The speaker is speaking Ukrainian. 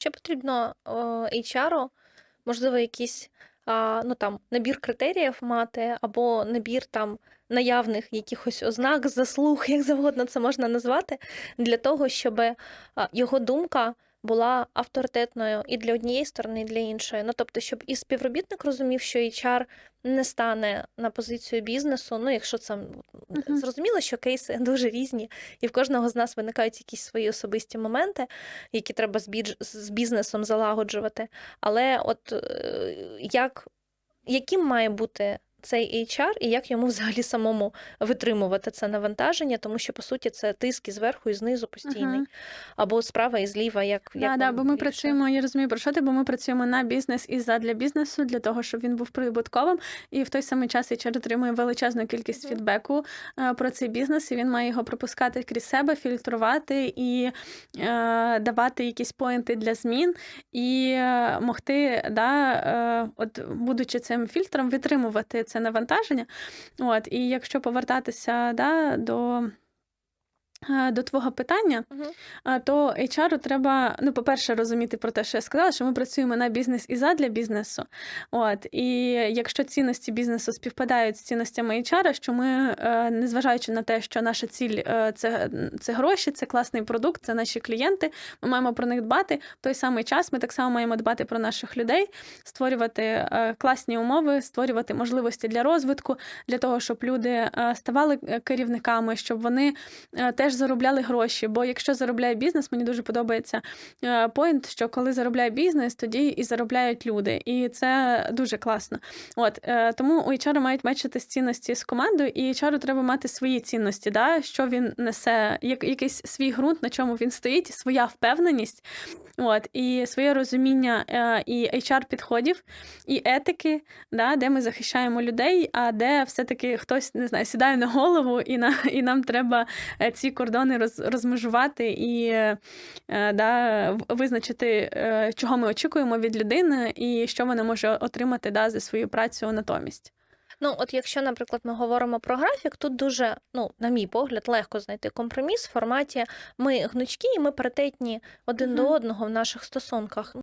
Чи потрібно HR, можливо, якийсь ну, там, набір критеріїв мати, або набір там наявних якихось ознак, заслуг, як завгодно це можна назвати, для того, щоб його думка була авторитетною і для однієї сторони, і для іншої. Ну, тобто, щоб і співробітник розумів, що HR не стане на позицію бізнесу, ну, якщо це м, Мгм. зрозуміло, що кейси дуже різні, і в кожного з нас виникають якісь свої особисті моменти, які треба з, бідж... з бізнесом залагоджувати. Але от е, як, яким має бути цей HR і як йому взагалі самому витримувати це навантаження, тому що по суті це тиск і зверху і знизу постійний, Мгм. або справа і зліва, як, Да, як да, бо ми працюємо, я розумію про що ти, бо ми працюємо на бізнес і задля бізнесу, для того, щоб він був прибутковим. І в той самий час HR отримує величезну кількість Мгм. фідбеку е, про цей бізнес, і він має його пропускати крізь себе, фільтрувати і е, давати якісь поінти для змін, і е, могти, да, е, от, будучи цим фільтром, витримувати це навантаження. От, і якщо повертатися да, до. Е, До твого питання, а, то HR треба, ну, по-перше, розуміти про те, що я сказала, що ми працюємо на бізнес і задля бізнесу. От, і якщо цінності бізнесу співпадають з цінностями HR, що ми, е, незважаючи на те, що наша ціль це, це гроші, це класний продукт, це наші клієнти, ми маємо про них дбати. В той самий час ми так само маємо дбати про наших людей, створювати класні умови, створювати можливості для розвитку, для того, щоб люди ставали керівниками, щоб вони теж заробляли гроші. Бо якщо заробляє бізнес, мені дуже подобається е, поінт, що коли заробляє бізнес, тоді і заробляють люди. І це дуже класно. От е, тому у HR мають мечити цінності з командою, і HR треба мати свої цінності, да? що він несе, як, якийсь свій ґрунт, на чому він стоїть, своя впевненість. От, і своє розуміння е, і HR підходів, і етики, да, де ми захищаємо людей, а де все-таки хтось не знаю, сідає на голову, і на і нам треба ці кордони роз, розмежувати і е, да, визначити, е, чого ми очікуємо від людини, і що вона може отримати да, за свою працю натомість. Ну, от якщо, наприклад, ми говоримо про графік, тут дуже, ну, на мій погляд, легко знайти компроміс в форматі ми гнучкі і ми паритетні один до одного в наших стосунках.